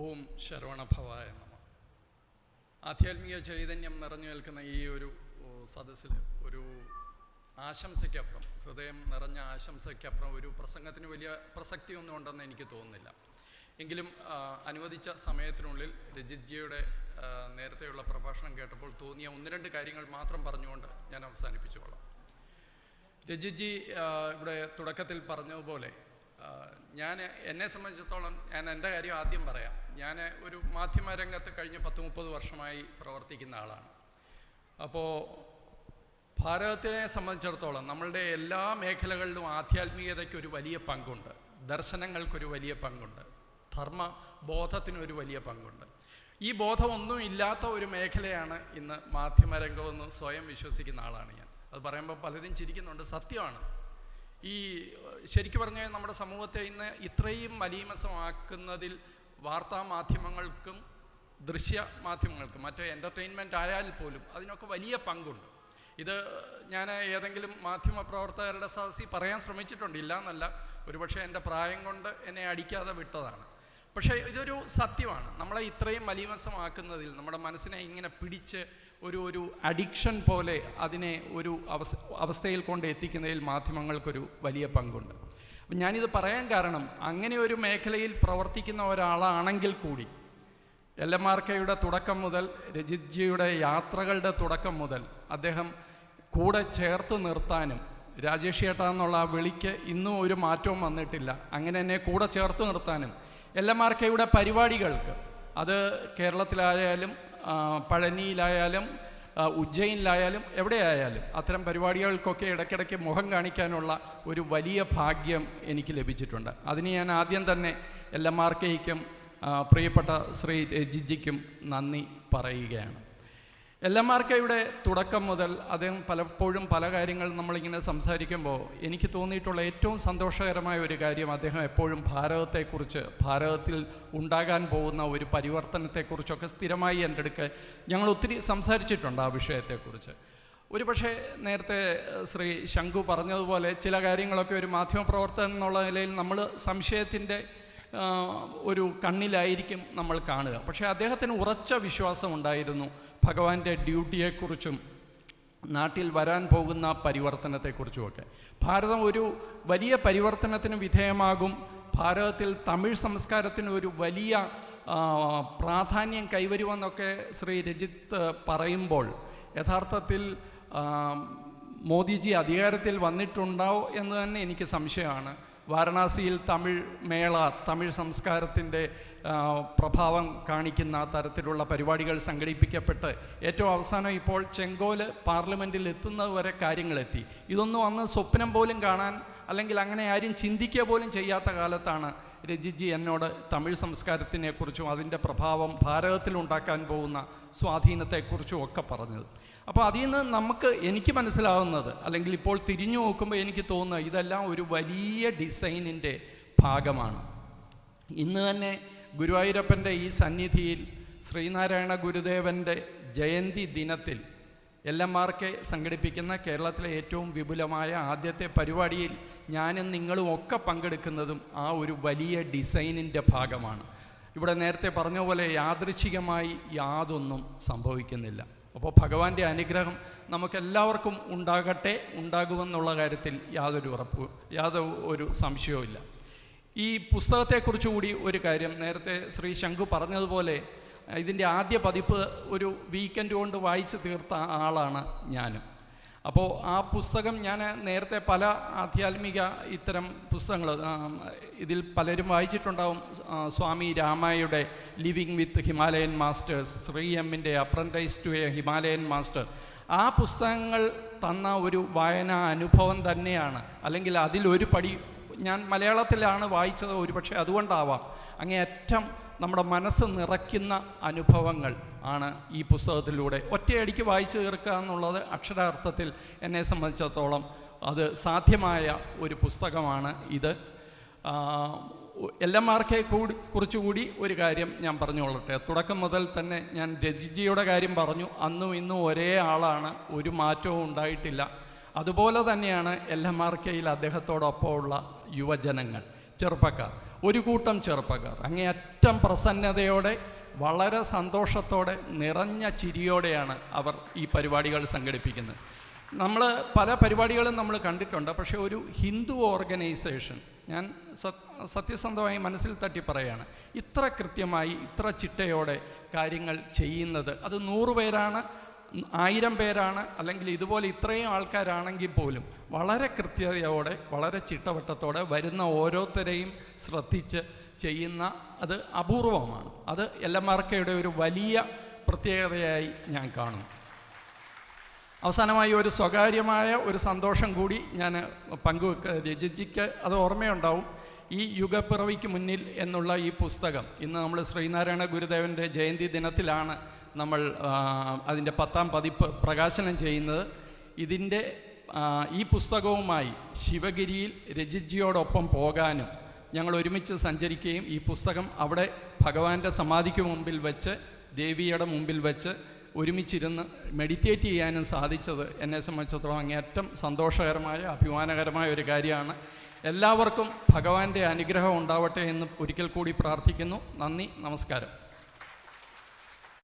ഓം ശരവണഭവായ നമ. ആധ്യാത്മിക ചൈതന്യം നിറഞ്ഞു നിൽക്കുന്ന ഈ ഒരു സദസ്സിൽ ഒരു ആശംസയ്ക്കപ്പുറം ഹൃദയം നിറഞ്ഞ ആശംസയ്ക്കപ്പുറം ഒരു പ്രസംഗത്തിന് വലിയ പ്രസക്തിയൊന്നും ഉണ്ടെന്ന് എനിക്ക് തോന്നുന്നില്ല. എങ്കിലും അനുവദിച്ച സമയത്തിനുള്ളിൽ രജിത്ജിയുടെ നേരത്തെയുള്ള പ്രഭാഷണം കേട്ടപ്പോൾ തോന്നിയ ഒന്ന് രണ്ട് കാര്യങ്ങൾ മാത്രം പറഞ്ഞുകൊണ്ട് ഞാൻ അവസാനിപ്പിച്ചുകൊള്ളാം രജിജി ആ, ഇവിടെ തുടക്കത്തിൽ പറഞ്ഞതുപോലെ ഞാൻ എന്നെ സംബന്ധിച്ചിടത്തോളം ഞാൻ എന്റെ കാര്യം ആദ്യം പറയാം. ഞാൻ ഒരു മാധ്യമ രംഗത്ത് കഴിഞ്ഞ പത്ത് മുപ്പത് വർഷമായി പ്രവർത്തിക്കുന്ന ആളാണ്. അപ്പോൾ ഭാരതത്തിനെ സംബന്ധിച്ചിടത്തോളം നമ്മളുടെ എല്ലാ മേഖലകളിലും ആധ്യാത്മികതയ്ക്ക് ഒരു വലിയ പങ്കുണ്ട്. ദർശനങ്ങൾക്കൊരു വലിയ പങ്കുണ്ട്. ധർമ്മ ബോധത്തിനൊരു വലിയ പങ്കുണ്ട്. ഈ ബോധമൊന്നും ഇല്ലാത്ത ഒരു മേഖലയാണ് ഇന്ന് മാധ്യമരംഗമെന്ന് സ്വയം വിശ്വസിക്കുന്ന ആളാണ് ഞാൻ. അത് പറയുമ്പോൾ പലരും ചിരിക്കുന്നുണ്ട്. സത്യമാണ്. ഈ ശരിക്കും പറഞ്ഞാൽ നമ്മുടെ സമൂഹത്തെ ഇന്ന് ഇത്രയും മലീമസമാക്കുന്നതിൽ വാർത്താ മാധ്യമങ്ങൾക്കും ദൃശ്യ മാധ്യമങ്ങൾക്കും മറ്റേ എന്റർടൈൻമെന്റ് ആയാൽ പോലും അതിനൊക്കെ വലിയ പങ്കുണ്ട്. ഇത് ഞാൻ ഏതെങ്കിലും മാധ്യമ പ്രവർത്തകരുടെ സദസ്സിൽ പറയാൻ ശ്രമിച്ചിട്ടുണ്ട് ഇല്ല എന്നല്ല ഒരുപക്ഷെ എന്റെ പ്രായം കൊണ്ട് എന്നെ അടിക്കാതെ വിട്ടതാണ്. പക്ഷേ ഇതൊരു സത്യമാണ്. നമ്മളെ ഇത്രയും മലീമസമാക്കുന്നതിൽ നമ്മുടെ മനസ്സിനെ ഇങ്ങനെ പിടിച്ച് ഒരു ഒരു അഡിക്ഷൻ പോലെ അതിനെ ഒരു അവസ്ഥ അവസ്ഥയിൽ കൊണ്ട് എത്തിക്കുന്നതിൽ മാധ്യമങ്ങൾക്കൊരു വലിയ പങ്കുണ്ട്. അപ്പം ഞാനിത് പറയാൻ കാരണം അങ്ങനെ ഒരു മേഖലയിൽ പ്രവർത്തിക്കുന്ന ഒരാളാണെങ്കിൽ കൂടി എൽ എം ആർ കെയുടെ തുടക്കം മുതൽ രജിത്ജിയുടെ യാത്രകളുടെ തുടക്കം മുതൽ അദ്ദേഹം കൂടെ ചേർത്ത് നിർത്താനും രാജേഷ് ചേട്ടാ എന്നുള്ള ആ വിളിക്ക് ഇന്നും ഒരു മാറ്റവും വന്നിട്ടില്ല. അങ്ങനെ എന്നെ കൂടെ ചേർത്ത് നിർത്താനും എൽ എം ആർ കെയുടെ പരിപാടികൾക്ക് അത് കേരളത്തിലായാലും പഴനിയിലായാലും ഉജ്ജയിനിലായാലും എവിടെയായാലും അത്തരം പരിപാടികൾക്കൊക്കെ ഇടയ്ക്കിടയ്ക്ക് മുഖം കാണിക്കാനുള്ള ഒരു വലിയ ഭാഗ്യം എനിക്ക് ലഭിച്ചിട്ടുണ്ട്. അതിന് ഞാൻ ആദ്യം തന്നെ എൽ എം പ്രിയപ്പെട്ട ശ്രീ രജിജിക്കും നന്ദി പറയുകയാണ്. എൽ എം ആർ കെയുടെ തുടക്കം മുതൽ അദ്ദേഹം പലപ്പോഴും പല കാര്യങ്ങൾ നമ്മളിങ്ങനെ സംസാരിക്കുമ്പോൾ എനിക്ക് തോന്നിയിട്ടുള്ള ഏറ്റവും സന്തോഷകരമായ ഒരു കാര്യം അദ്ദേഹം എപ്പോഴും ഭാരതത്തെക്കുറിച്ച് ഭാരതത്തിൽ ഉണ്ടാകാൻ പോകുന്ന ഒരു പരിവർത്തനത്തെക്കുറിച്ചൊക്കെ സ്ഥിരമായി എന്റെ അടുക്ക് ഞങ്ങൾ ഒത്തിരി സംസാരിച്ചിട്ടുണ്ട് ആ വിഷയത്തെക്കുറിച്ച്. ഒരു പക്ഷേ നേരത്തെ ശ്രീ ശംഖു പറഞ്ഞതുപോലെ ചില കാര്യങ്ങളൊക്കെ ഒരു മാധ്യമപ്രവർത്തകൻ എന്നുള്ള നിലയിൽ നമ്മൾ സംശയത്തിന്റെ ഒരു കണ്ണിലായിരിക്കും നമ്മൾ കാണുക. പക്ഷേ അദ്ദേഹത്തിന് ഉറച്ച വിശ്വാസം ഉണ്ടായിരുന്നു ഭഗവാന്റെ ഡ്യൂട്ടിയെക്കുറിച്ചും നാട്ടിൽ വരാൻ പോകുന്ന പരിവർത്തനത്തെക്കുറിച്ചുമൊക്കെ. ഭാരതം ഒരു വലിയ പരിവർത്തനത്തിന് വിധേയമാകും. ഭാരതത്തിൽ തമിഴ് സംസ്കാരത്തിന് ഒരു വലിയ പ്രാധാന്യം കൈവരുമെന്നൊക്കെ ശ്രീ രജിത്ത് പറയുമ്പോൾ യഥാർത്ഥത്തിൽ മോദിജി അധികാരത്തിൽ വന്നിട്ടുണ്ടാവും എന്ന് തന്നെ എനിക്ക് സംശയമാണ്. വാരണാസിയിൽ തമിഴ് മേള തമിഴ് സംസ്കാരത്തിന്റെ പ്രഭാവം കാണിക്കുന്ന തരത്തിലുള്ള പരിപാടികൾ സംഘടിപ്പിക്കപ്പെട്ട് ഏറ്റവും അവസാനം ഇപ്പോൾ ചെങ്കോൽ പാർലമെന്റിൽ എത്തുന്നത് വരെ കാര്യങ്ങളെത്തി. ഇതൊന്നും അന്ന് സ്വപ്നം പോലും കാണാൻ അല്ലെങ്കിൽ അങ്ങനെ ആരും ചിന്തിക്കുക പോലും ചെയ്യാത്ത കാലത്താണ് രജിജി എന്നോട് തമിഴ് സംസ്കാരത്തിനെക്കുറിച്ചും അതിന്റെ പ്രഭാവം ഭാരതത്തിലുണ്ടാക്കാൻ പോകുന്ന സ്വാധീനത്തെക്കുറിച്ചും ഒക്കെ പറഞ്ഞത്. അപ്പോൾ അതിൽ നിന്ന് നമുക്ക് എനിക്ക് മനസ്സിലാവുന്നത് അല്ലെങ്കിൽ ഇപ്പോൾ തിരിഞ്ഞു നോക്കുമ്പോൾ എനിക്ക് തോന്നുന്നത് ഇതെല്ലാം ഒരു വലിയ ഡിസൈനിന്റെ ഭാഗമാണ്. ഇന്ന് തന്നെ ഗുരുവായൂരപ്പന്റെ ഈ സന്നിധിയിൽ ശ്രീനാരായണ ഗുരുദേവന്റെ ജയന്തി ദിനത്തിൽ എൽ എം സംഘടിപ്പിക്കുന്ന കേരളത്തിലെ ഏറ്റവും വിപുലമായ ആദ്യത്തെ പരിപാടിയിൽ ഞാനും നിങ്ങളും ഒക്കെ പങ്കെടുക്കുന്നതും ആ ഒരു വലിയ ഡിസൈനിന്റെ ഭാഗമാണ്. ഇവിടെ നേരത്തെ പറഞ്ഞ പോലെ യാദൃച്ഛികമായി യാതൊന്നും സംഭവിക്കുന്നില്ല. അപ്പോൾ ഭഗവാന്റെ അനുഗ്രഹം നമുക്കെല്ലാവർക്കും ഉണ്ടാകട്ടെ ഉണ്ടാകുമെന്നുള്ള കാര്യത്തിൽ യാതൊരു ഉറപ്പ് യാതൊരു ഒരു സംശയവുമില്ല. ഈ പുസ്തകത്തെക്കുറിച്ച് കൂടി ഒരു കാര്യം. നേരത്തെ ശ്രീ ശംഖു പറഞ്ഞതുപോലെ ഇതിന്റെ ആദ്യ പതിപ്പ് ഒരു വീക്കെൻഡ് കൊണ്ട് വായിച്ചു തീർത്ത ആളാണ് ഞാനും. അപ്പോൾ ആ പുസ്തകം ഞാൻ നേരത്തെ പല ആധ്യാത്മിക ഇത്തരം പുസ്തകങ്ങൾ ഇതിൽ പലരും വായിച്ചിട്ടുണ്ടാവും. Swami രാമായുടെ living with Himalayan masters Sri എമ്മിന്റെ apprentice to a Himalayan master ആ പുസ്തകങ്ങൾ തന്ന ഒരു വായനാ അനുഭവം തന്നെയാണ്. അല്ലെങ്കിൽ അതിലൊരു പടി ഞാൻ മലയാളത്തിലാണ് വായിച്ചത് ഒരുപക്ഷെ അതുകൊണ്ടാവാം. അങ്ങേയറ്റം നമ്മുടെ മനസ്സ് നിറയ്ക്കുന്ന അനുഭവങ്ങൾ ആണ് ഈ പുസ്തകത്തിലൂടെ. ഒറ്റയടിക്ക് വായിച്ചു തീർക്കുക എന്നുള്ളത് അക്ഷരാർത്ഥത്തിൽ എന്നെ സംബന്ധിച്ചിടത്തോളം അത് സാധ്യമായ ഒരു പുസ്തകമാണ് ഇത്. എൽ എം ആർ കൂടി കുറിച്ചുകൂടി ഒരു കാര്യം ഞാൻ പറഞ്ഞുകൊള്ളട്ടെ. തുടക്കം മുതൽ തന്നെ ഞാൻ രജിജിയുടെ കാര്യം പറഞ്ഞു. അന്നും ഇന്നും ഒരേ ആളാണ്. ഒരു മാറ്റവും ഉണ്ടായിട്ടില്ല. അതുപോലെ തന്നെയാണ് എൽ എം ആർ കെയിൽ അദ്ദേഹത്തോടൊപ്പമുള്ള യുവജനങ്ങൾ ചെറുപ്പക്കാർ. ഒരു കൂട്ടം ചെറുപ്പക്കാർ. അങ്ങേയറ്റം പ്രസന്നതയോടെ വളരെ സന്തോഷത്തോടെ നിറഞ്ഞ ചിരിയോടെയാണ് അവർ ഈ പരിപാടികൾ സംഘടിപ്പിക്കുന്നത്. നമ്മൾ പല പരിപാടികളും നമ്മൾ കണ്ടിട്ടുണ്ട്. പക്ഷേ ഒരു ഹിന്ദു ഓർഗനൈസേഷൻ ഞാൻ സത് സത്യസന്ധമായി മനസ്സിൽ തട്ടി പറയുകയാണ് ഇത്ര കൃത്യമായി ഇത്ര ചിട്ടയോടെ കാര്യങ്ങൾ ചെയ്യുന്നത്. അത് നൂറ് പേരാണ് ആയിരം പേരാണ് അല്ലെങ്കിൽ ഇതുപോലെ ഇത്രയും ആൾക്കാരാണെങ്കിൽ പോലും വളരെ കൃത്യതയോടെ വളരെ ചിട്ടവട്ടത്തോടെ വരുന്ന ഓരോരുത്തരെയും ശ്രദ്ധിച്ച് ചെയ്യുന്ന അത് അപൂർവമാണ്. അത് എൽ ഒരു വലിയ പ്രത്യേകതയായി ഞാൻ കാണുന്നു. അവസാനമായി ഒരു സ്വകാര്യമായ ഒരു സന്തോഷം കൂടി ഞാൻ പങ്കുവെക്ക രചിച്ചിക്ക് അത് ഓർമ്മയുണ്ടാവും. ഈ യുഗപ്പിറവിക്ക് മുന്നിൽ എന്നുള്ള ഈ പുസ്തകം ഇന്ന് നമ്മൾ ശ്രീനാരായണ ഗുരുദേവന്റെ ജയന്തി ദിനത്തിലാണ് നമ്മൾ അതിന്റെ പത്താം പതിപ്പ് പ്രകാശനം ചെയ്യുന്നത്. ഇതിന്റെ ഈ പുസ്തകവുമായി ശിവഗിരിയിൽ രജിജിയോടൊപ്പം പോകാനും ഞങ്ങൾ ഒരുമിച്ച് സഞ്ചരിക്കുകയും ഈ പുസ്തകം അവിടെ ഭഗവാന്റെ സമാധിക്ക് മുമ്പിൽ വെച്ച് ദേവിയുടെ മുമ്പിൽ വെച്ച് ഒരുമിച്ചിരുന്ന് മെഡിറ്റേറ്റ് ചെയ്യാനും സാധിച്ചത് എന്നെ സംബന്ധിച്ചിടത്തോളം അങ്ങേയറ്റം സന്തോഷകരമായ അഭിമാനകരമായ ഒരു കാര്യമാണ്. എല്ലാവർക്കും ഭഗവാന്റെ അനുഗ്രഹം ഉണ്ടാവട്ടെ എന്ന് ഒരിക്കൽ കൂടി പ്രാർത്ഥിക്കുന്നു. നന്ദി നമസ്കാരം.